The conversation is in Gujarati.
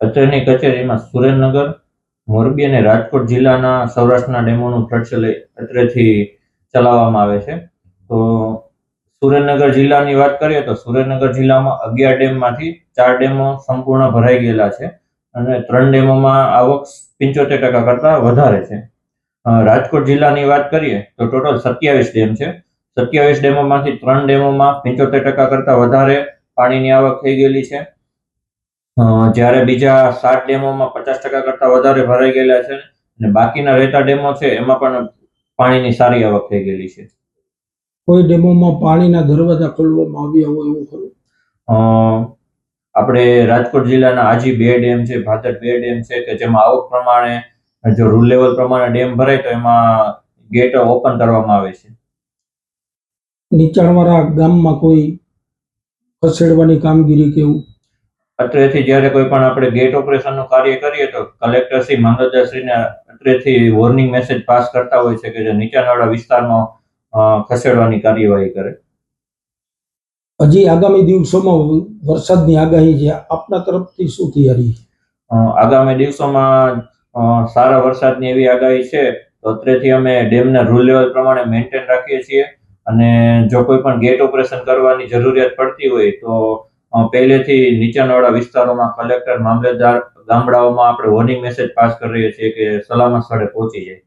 અત્રેની કચેરીમાં સુરેન્દ્રનગર, મોરબી અને રાજકોટ જિલ્લાના સૌરાષ્ટ્રના ડેમોનું પ્રચલય અત્રેથી ચલાવવામાં આવે છે. તો સુરેન્દ્રનગર જિલ્લાની વાત કરીએ તો સુરેન્દ્રનગર જિલ્લામાં અગિયાર ડેમમાંથી ચાર ડેમો સંપૂર્ણ ભરાઈ ગયેલા છે અને ત્રણ ડેમોમાં આવક પંચોતેર ટકા કરતાં વધારે છે. રાજકોટ જિલ્લાની વાત કરીએ તો ટોટલ સત્યાવીસ ડેમ છે. સત્યાવીસ ડેમોમાંથી ત્રણ ડેમોમાં પંચોતેર ટકા કરતાં વધારે પાણીની આવક થઈ ગયેલી છે. જ્યારે બીજા સાત ડેમોમાં પચાસ ટકા કરતાં વધારે ભરાઈ ગયેલા છે અને બાકીના રહેતા ડેમો છે એમાં પણ પાણીની સારી આવક થઈ ગયેલી છે. કોઈ ડેમોમાં પાણીના દરવાજા ખોલવામાં આવ્યા હોય એવું ખરું? અ, આપણે રાજકોટ જિલ્લાના આજી બે ડેમ છે ભાદર બે ડેમ છે કે જેમાં આવક પ્રમાણે જો રૂલ લેવલ પ્રમાણે ડેમ ભરાય તો એમાં ગેટ ઓપન કરવામાં આવે છે. નીચાણવાળા ગામમાં કોઈ ખસેડવાની કામગીરી કે એવું? અત્રેથી જ્યારે કોઈ પણ આપણે ગેટ ઓપરેશનનું કાર્ય કરીએ તો કલેક્ટર શ્રી મામલતદારશ્રીને અત્રેથી વોર્નિંગ મેસેજ પાસ કરતા હોય છે કે જે નીચાણવાળા વિસ્તારમાં ખસેડવાની કાર્યવાહી કરે. હજી આગામી દિવસોમાં વરસાદની આગાહી છે આપના તરફથી શું તૈયારી આગામી દિવસોમાં સારા વરસાદની એવી આગાહી છે તો અત્રેથી અમે ડેમના રૂલ લેવલ પ્રમાણે મેન્ટેન રાખીએ છીએ. અને જો કોઈ પણ ગેટ ઓપરેશન કરવાની જરૂરિયાત પડતી હોય તો પહેલેથી નીચાણવાળા વિસ્તારોમાં કલેક્ટર મામલતદાર ગામડાઓમાં આપણે વોર્નિંગ મેસેજ પાસ કરી કરીએ છીએ કે સલામત સ્થળે પહોંચી જાય.